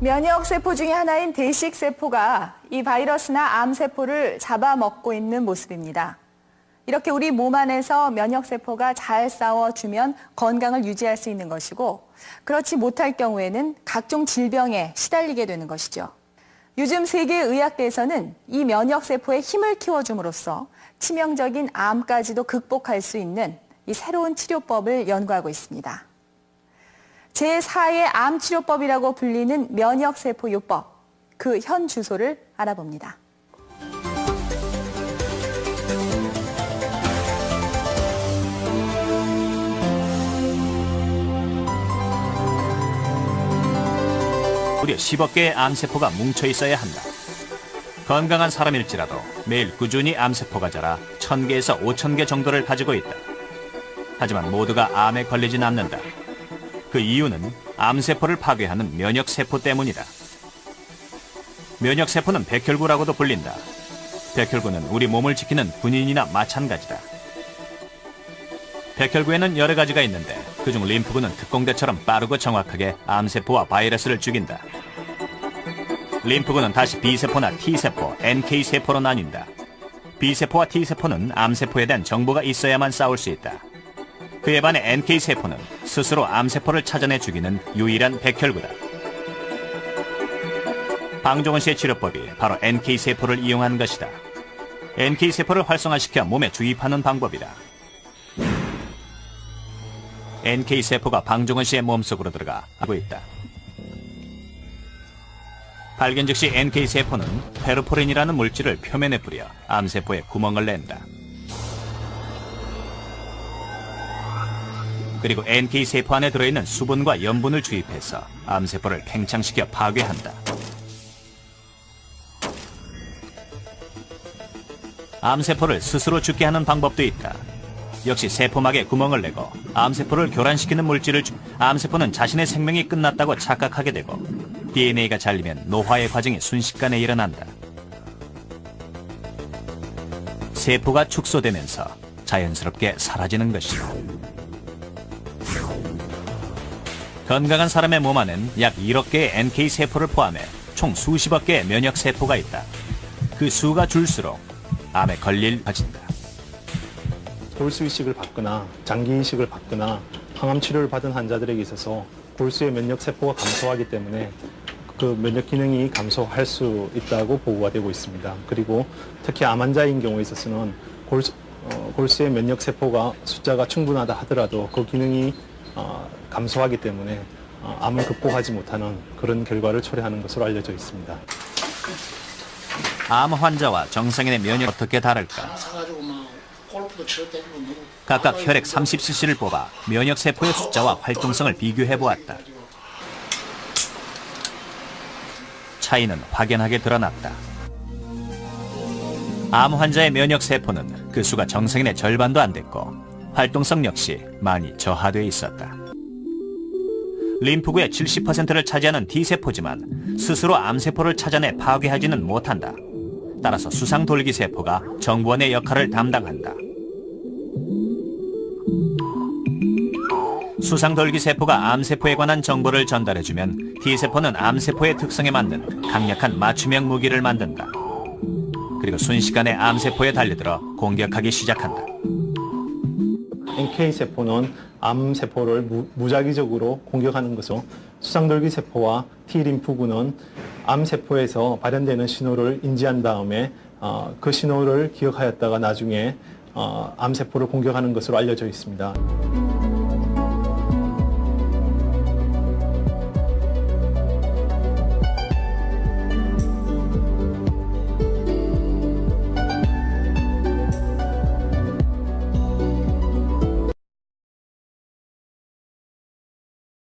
면역 세포 중의 하나인 대식 세포가 이 바이러스나 암 세포를 잡아먹고 있는 모습입니다. 이렇게 우리 몸 안에서 면역 세포가 잘 싸워주면 건강을 유지할 수 있는 것이고 그렇지 못할 경우에는 각종 질병에 시달리게 되는 것이죠. 요즘 세계 의학계에서는 이 면역 세포의 힘을 키워줌으로써 치명적인 암까지도 극복할 수 있는 이 새로운 치료법을 연구하고 있습니다. 제4의 암치료법이라고 불리는 면역세포요법, 그 현 주소를 알아봅니다. 무려 10억 개의 암세포가 뭉쳐 있어야 한다. 건강한 사람일지라도 매일 꾸준히 암세포가 자라 1000개에서 5000개 정도를 가지고 있다. 하지만 모두가 암에 걸리진 않는다. 그 이유는 암세포를 파괴하는 면역세포 때문이다. 면역세포는 백혈구라고도 불린다. 백혈구는 우리 몸을 지키는 군인이나 마찬가지다. 백혈구에는 여러 가지가 있는데 그중 림프구는 특공대처럼 빠르고 정확하게 암세포와 바이러스를 죽인다. 림프구는 다시 B세포나 T세포, NK세포로 나뉜다. B세포와 T세포는 암세포에 대한 정보가 있어야만 싸울 수 있다. 그에 반해 NK세포는 스스로 암세포를 찾아내 죽이는 유일한 백혈구다. 방종원 씨의 치료법이 바로 NK세포를 이용한 것이다. NK세포를 활성화시켜 몸에 주입하는 방법이다. NK세포가 방종원 씨의 몸속으로 들어가 하고 있다. 발견 즉시 NK세포는 페르포린이라는 물질을 표면에 뿌려 암세포에 구멍을 낸다. 그리고 NK세포 안에 들어있는 수분과 염분을 주입해서 암세포를 팽창시켜 파괴한다. 암세포를 스스로 죽게 하는 방법도 있다. 역시 세포막에 구멍을 내고 암세포를 교란시키는 물질을 주... 암세포는 자신의 생명이 끝났다고 착각하게 되고 DNA가 잘리면 노화의 과정이 순식간에 일어난다. 세포가 축소되면서 자연스럽게 사라지는 것이다. 건강한 사람의 몸 안엔 약 1억 개의 NK 세포를 포함해 총 수십억 개의 면역 세포가 있다. 그 수가 줄수록 암에 걸릴 가진다. 골수 이식을 받거나 장기 이식을 받거나 항암 치료를 받은 환자들에게 있어서 골수의 면역 세포가 감소하기 때문에 그 면역 기능이 감소할 수 있다고 보고가 되고 있습니다. 그리고 특히 암 환자인 경우에 있어서는 골수, 어, 골수의 면역 세포가 숫자가 충분하다 하더라도 그 기능이 어, 감소하기 때문에 어, 암을 극복하지 못하는 그런 결과를 초래하는 것으로 알려져 있습니다. 암 환자와 정상인의 면역 어떻게 다를까? 치러 다니고 너무 각각 혈액 30cc를 뽑아 면역 세포의 숫자와 활동성을 비교해 보았다. 차이는 확연하게 드러났다. 암 환자의 면역 세포는 그 수가 정상인의 절반도 안 됐고 활동성 역시 많이 저하돼 있었다. 림프구의 70%를 차지하는 T세포지만 스스로 암세포를 찾아내 파괴하지는 못한다. 따라서 수상돌기 세포가 정부원의 역할을 담당한다. 수상돌기 세포가 암세포에 관한 정보를 전달해주면 T세포는 암세포의 특성에 맞는 강력한 맞춤형 무기를 만든다. 그리고 순식간에 암세포에 달려들어 공격하기 시작한다. NK 세포는 암 세포를 무, 무작위적으로 공격하는 것으로 수상돌기 세포와 T 림프구는 암 세포에서 발현되는 신호를 인지한 다음에 어, 그 신호를 기억하였다가 나중에 어, 암 세포를 공격하는 것으로 알려져 있습니다.